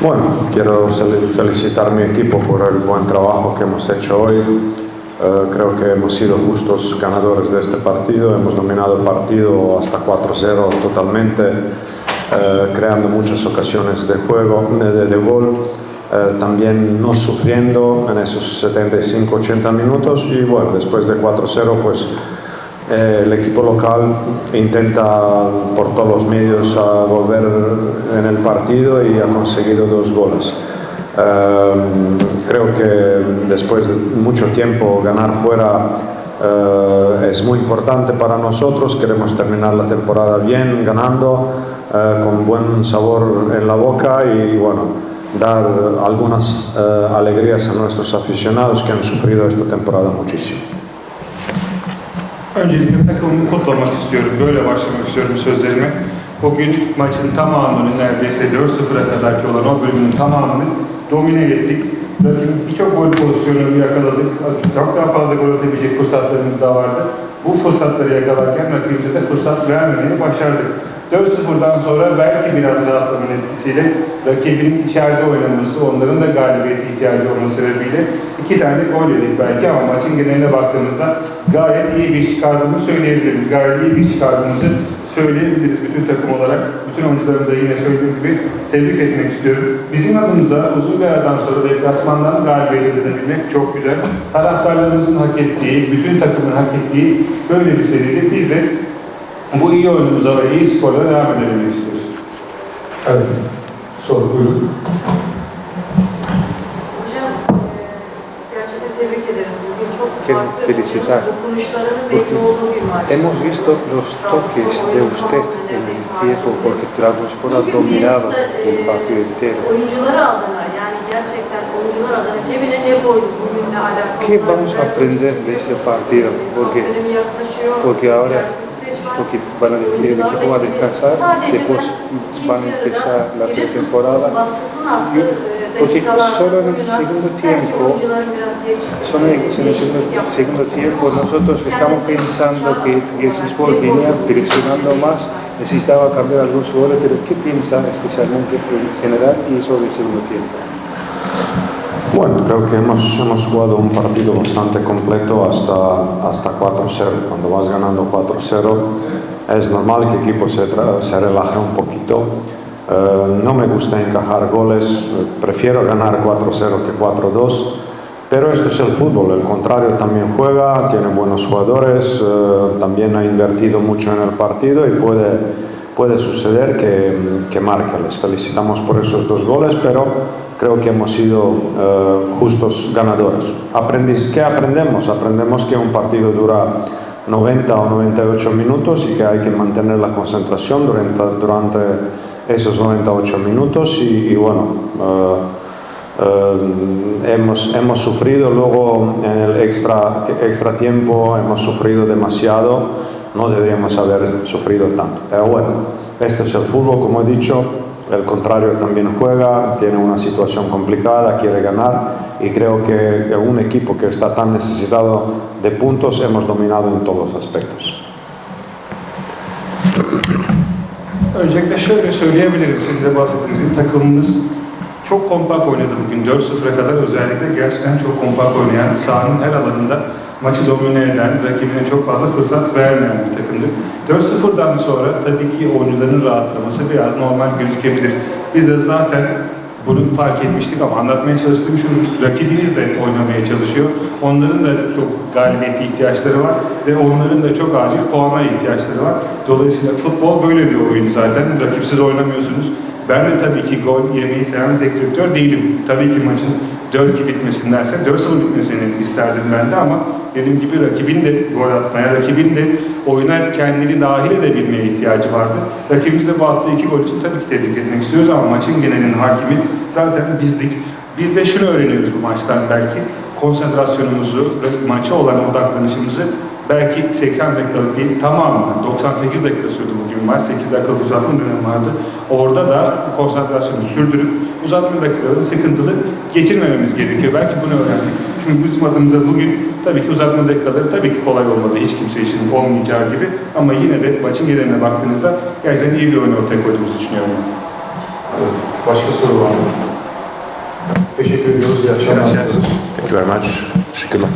Bueno, quiero felicitar a mi equipo por el buen trabajo que hemos hecho hoy. Eh, creo que hemos sido justos ganadores de este partido. Hemos dominado el partido hasta 4-0 totalmente, eh, creando muchas ocasiones de juego, de, gol. Eh, también no sufriendo en esos 75-80 minutos y bueno, después de 4-0 pues eh, el equipo local intenta por todos los medios volver en el partido y ha conseguido dos goles. Eh, creo que después de mucho tiempo ganar fuera eh, es muy importante para nosotros. Queremos terminar la temporada bien, ganando, con buen sabor en la boca y bueno, dar algunas alegrías a nuestros aficionados que han sufrido esta temporada muchísimo. Öncelikle takımımı kutlamak istiyorum. Böyle başlamak istiyorum sözlerime. Bugün maçın tamamını neredeyse 4-0'a kadarki olan o bölümün tamamını domine ettik. Rakibin birçok gol pozisyonunu yakaladık. Çok daha fazla gol atabilecek fırsatlarımız da vardı. Bu fırsatları yakalarken rakibimize de fırsat vermemeyi başardık. 4-0'dan sonra belki biraz rahatlamanın etkisiyle rakibinin içeride oynaması, onların da galibiyete ihtiyacı olması sebebiyle iki tane gol yedik belki ama maçın geneline baktığımızda gayet iyi bir çıkardığımızı söyleyebiliriz. Gayet iyi bir çıkardığımızı söyleyebiliriz bütün takım olarak. Bütün oyuncularımı da yine söylediğim gibi tebrik etmek istiyorum. Bizim adımıza uzun bir aradan sonra deplasmandan galibiyet edebilmek çok güzel. Taraftarlarımızın hak ettiği, bütün takımın hak ettiği böyle bir seriydi. Biz de bu iyi oyunumuza ve iyi skorla devam edebilmek istiyoruz. Evet. Soru buyurun. Hocam, e, gerçekten tebrik ederiz. Bugün çok Que farklı felicitar. dokunuşlarının belli olduğu bir maç. Hemos visto los toques de usted en el tiempo porque Trabzonspor ha dominado el partido entero. ¿Qué vamos a aprender de ese partido? Porque, porque ahora. Porque van a, descansar, después van a empezar la pretemporada. Porque solo en el segundo tiempo, Solo en el segundo, tiempo nosotros estamos pensando que, el Sport venía presionando más, necesitaba cambiar algunos jugadores, pero ¿qué piensa especialmente en general y sobre el segundo tiempo? Bueno, creo que hemos, hemos jugado un partido bastante completo hasta, hasta 4-0. Cuando vas ganando 4-0 es normal que el equipo se, se relaje un poquito. Eh, no me gusta encajar goles, prefiero ganar 4-0 que 4-2. Pero esto es el fútbol, el contrario también juega, tiene buenos jugadores, eh, también ha invertido mucho en el partido y puede, puede suceder que, que marque. Les felicitamos por esos dos goles, pero creo que hemos sido eh, justos ganadores. Aprendiz- ¿Qué aprendemos? Aprendemos que un partido dura 90 o 98 minutos y que hay que mantener la concentración durante, durante esos 98 minutos y, y bueno, eh, eh, hemos, hemos sufrido luego en el extra, extra tiempo, hemos sufrido demasiado, no deberíamos haber sufrido tanto. Pero bueno, esto es el fútbol, como he dicho, el contrario también juega, tiene una situación complicada, quiere ganar y creo que un equipo que está tan necesitado de puntos hemos dominado en todos los aspectos. Şöyle söyleyebilirim de takımımız çok kompakt oynadı bugün. 4-0'a kadar özellikle gerçekten çok kompakt oynayan, sahanın her alanında maçı domine eden, rakibine çok fazla fırsat vermeyen bir takımdı. 4-0'dan sonra tabii ki oyuncuların rahatlaması biraz normal gözükebilir. Biz de zaten bunu fark etmiştik ama anlatmaya çalıştığım şu, rakibiniz de oynamaya çalışıyor. Onların da çok galibiyete ihtiyaçları var ve onların da çok acil puana ihtiyaçları var. Dolayısıyla futbol böyle bir oyun zaten. Rakipsiz oynamıyorsunuz. Ben de tabii ki gol yemeyi seven tek direktör değilim. Tabii ki maçın 4-2 bitmesindense 4-0 bitmesini isterdim ben de ama dediğim gibi rakibin de gol atmaya, rakibin de oyuna kendini dahil edebilmeye ihtiyacı vardı. Rakibimiz de bu hafta iki gol için tabii ki tebrik etmek istiyoruz ama maçın genelinin hakimi zaten bizdik. Biz de şunu öğreniyoruz bu maçtan belki. Konsantrasyonumuzu, maça olan odaklanışımızı belki 80 dakikalık değil tamamını, 98 dakika sürdü bugün maç, 8 dakika uzatma dönemi vardı. Orada da konsantrasyonu sürdürüp uzatma dakikaları sıkıntılı geçirmememiz gerekiyor. Belki bunu öğrendik. Çünkü bizim adımıza bugün tabii ki uzatma dakikaları tabii ki kolay olmadı hiç kimse için olmayacağı gibi. Ama yine de maçın geneline baktığınızda gerçekten iyi bir oyun ortaya koyduğumuzu düşünüyorum. Başka soru var mı? Teşekkür ediyoruz. İyi akşamlar. Thank you very much. Şükürler.